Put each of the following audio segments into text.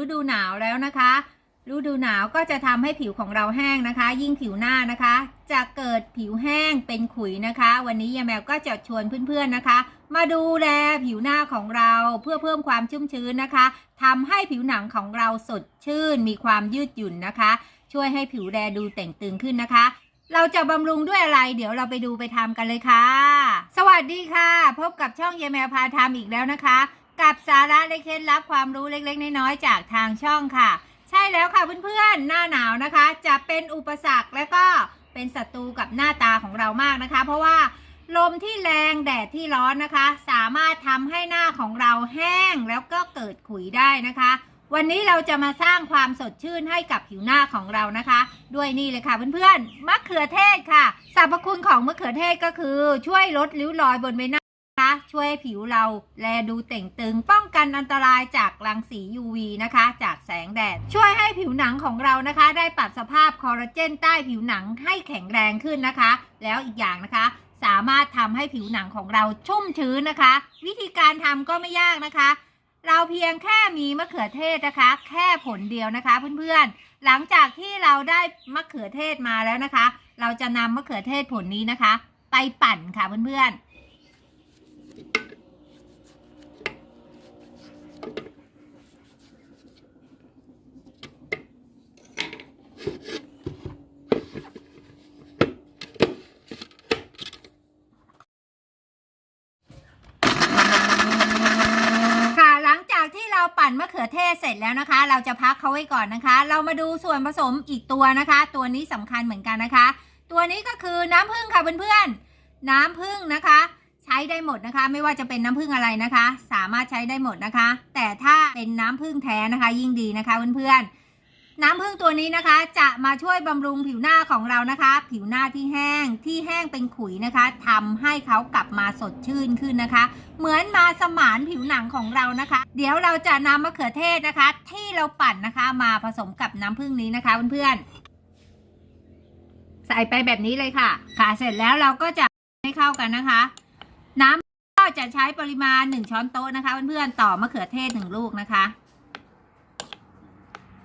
ฤดูหนาวแล้วนะคะฤดูหนาวก็จะทำให้ผิวของเราแห้งนะคะ ยิ่งผิวหน้านะคะ จะเกิดผิวแห้งเป็นขุยนะคะ วันนี้ยายแมวก็จะชวนเพื่อนๆนะคะ มาดูแลผิวหน้าของเราเพื่อเพิ่มความชุ่มชื้นนะคะทำให้ผิวหนังของเราสดชื่น มีความยืดหยุ่นนะคะ ช่วยให้ผิวแลดูเต่งตึงขึ้นนะคะ เราจะบำรุงด้วยอะไร เดี๋ยวเราไปดูไปทำกันเลยค่ะ สวัสดีค่ะ พบกับช่องยายแมวพาทำอีกแล้วนะคะ กับสาระและเคล็ดลับความรู้เล็กๆน้อยๆจากทางช่องค่ะ ใช่แล้วค่ะเพื่อนๆหน้าหนาวนะคะ จะเป็นอุปสรรคและก็เป็นศัตรูกับหน้าตาของเรามากนะคะ เพราะว่าลมที่แรงแดดที่ร้อนนะคะ สามารถทำให้หน้าของเราแห้งแล้วก็เกิดขุยได้นะคะ วันนี้เราจะมาสร้างความสดชื่นให้กับผิวหน้าของเรานะคะ ด้วยนี่เลยค่ะเพื่อนๆมะเขือเทศค่ะสรรพคุณของมะเขือเทศก็คือ ช่วยลดริ้วรอยบนใบหน้า ช่วยผิวเราแลดูเต่งตึง ป้องกันอันตรายจากรังสี UV นะคะ จากแสงแดด ช่วยให้ผิวหนังของเรานะคะ ได้ปรับสภาพคอลลาเจนใต้ผิวหนังให้แข็งแรงขึ้นนะคะ แล้วอีกอย่างนะคะสามารถทำให้ผิวหนังของเราชุ่มชื้นนะคะ วิธีการทำก็ไม่ยากนะคะ เราเพียงแค่มีมะเขือเทศนะคะ แค่ผลเดียวนะคะเพื่อนๆ หลังจากที่เราได้มะเขือเทศมาแล้วนะคะ เราจะนำมะเขือเทศผลนี้นะคะ ไปปั่นค่ะเพื่อนๆ ค่ะหลังจากที่เรา ปั่นมะเขือเทศเสร็จแล้วนะคะ เราจะพักเขาไว้ก่อนนะคะ เรามาดูส่วนผสมอีกตัวนะคะ ตัวนี้สำคัญเหมือนกันนะคะ ตัวนี้ก็คือน้ำผึ้งค่ะเพื่อนๆน้ำผึ้งนะคะ ใช้ได้หมดนะคะ ไม่ว่าจะเป็นน้ำผึ้งอะไรนะคะ สามารถใช้ได้หมดนะคะ แต่ถ้าเป็นน้ำผึ้งแท้นะคะ ยิ่งดีนะคะเพื่อนๆ น้ำผึ้งตัวนี้นะคะ จะมาช่วยบำรุงผิวหน้าของเรานะคะ ผิวหน้าที่แห้งที่แห้งเป็นขุยนะคะทำให้เขากลับมาสดชื่นขึ้นนะคะ เหมือนมาสมานผิวหนังของเรานะคะ เดี๋ยวเราจะนำมะเขือเทศนะคะ ที่เราปั่นนะคะมาผสมกับน้ำผึ้งนี้นะคะเพื่อนๆใส่ไปแบบนี้เลยค่ะ ค่ะเสร็จแล้วเราก็จะให้เข้ากันนะคะ น้ำก็จะใช้ปริมาณ 1 ช้อนโต๊ะนะคะเพื่อนๆต่อมะเขือเทศ 1 ลูกนะคะ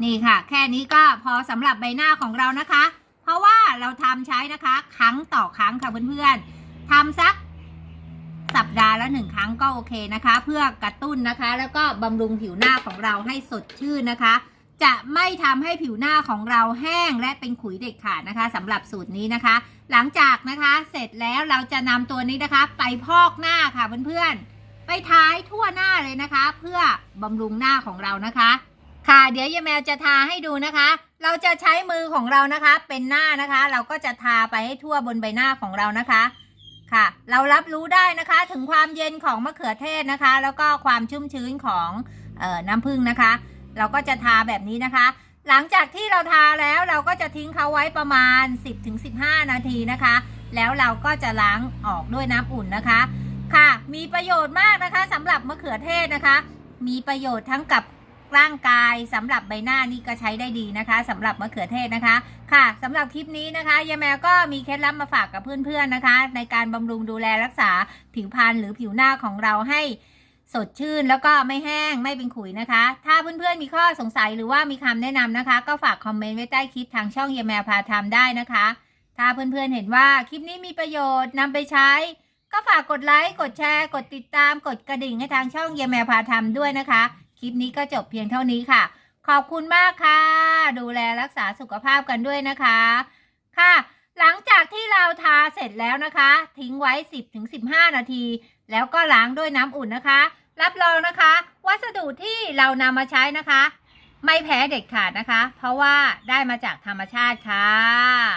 นี่ค่ะ แค่นี้ก็พอสำหรับใบหน้าของเรานะคะ เพราะว่าเราทำใช้นะคะ ครั้งต่อครั้งค่ะเพื่อนๆทำสักสัปดาห์ละหนึ่งครั้งก็โอเคนะคะ เพื่อกระตุ้นนะคะ แล้วก็บำรุงผิวหน้าของเราให้สดชื่นนะคะ จะไม่ทำให้ผิวหน้าของเราแห้งและเป็นขุยเด็ดขาดนะคะสำหรับสูตรนี้นะคะ หลังจากนะคะเสร็จแล้วเราจะนำตัวนี้นะคะ ไปพอกหน้าค่ะเพื่อนๆไปท้ายทั่วหน้าเลยนะคะ เพื่อบำรุงหน้าของเรานะคะ ค่ะ เดี๋ยวยายแมวจะทาให้ดูนะคะ เราจะใช้มือของเรานะคะ เป็นหน้านะคะ เราก็จะทาไปให้ทั่วบนใบหน้าของเรานะคะ ค่ะ เรารับรู้ได้นะคะ ถึงความเย็นของมะเขือเทศนะคะ แล้วก็ความชุ่มชื้นของออน้ำผึ้งนะคะ เราก็จะทาแบบนี้นะคะ หลังจากที่เราทาแล้วเราก็จะทิ้งเขาไว้ประมาณ 10-15 นาทีนะคะ แล้วเราก็จะล้างออกด้วยน้ำอุ่นนะคะ ค่ะ มีประโยชน์มากนะคะสำหรับมะเขือเทศนะคะ มีประโยชน์ทั้งกับ ร่างกายสำหรับใบหน้านี่ก็ใช้ได้ดีนะคะสำหรับมะเขือเทศนะคะ ค่ะสำหรับคลิปนี้นะคะยายแมวก็มีเคล็ดลับมาฝากกับเพื่อนๆนะคะ ในการบำรุงดูแลรักษาผิวพรรณหรือผิวหน้าของเราให้สดชื่นแล้วก็ไม่แห้งไม่เป็นขุยนะคะ ถ้าเพื่อนๆมีข้อสงสัยหรือว่ามีคำแนะนำนะคะ ก็ฝากคอมเมนต์ไว้ใต้คลิปทางช่องยายแมวพาทำได้นะคะ ถ้าเพื่อนๆเห็นว่าคลิปนี้มีประโยชน์นำไปใช้ ก็ฝากกดไลค์กดแชร์ กดติดตามกดกระดิ่งให้ทางช่องเยแมวพาทำด้วยนะคะ คลิปนี้ก็จบเพียงเท่านี้ค่ะ ขอบคุณมากค่ะ ดูแลรักษาสุขภาพกันด้วยนะคะ ค่ะ หลังจากที่เราทาเสร็จแล้วนะคะ ทิ้งไว้ 10-15 นาที แล้วก็ล้างด้วยน้ำอุ่นนะคะ รับรองนะคะ วัสดุที่เรานำมาใช้นะคะ ไม่แพ้เด็ดขาดนะคะ เพราะว่าได้มาจากธรรมชาติค่ะ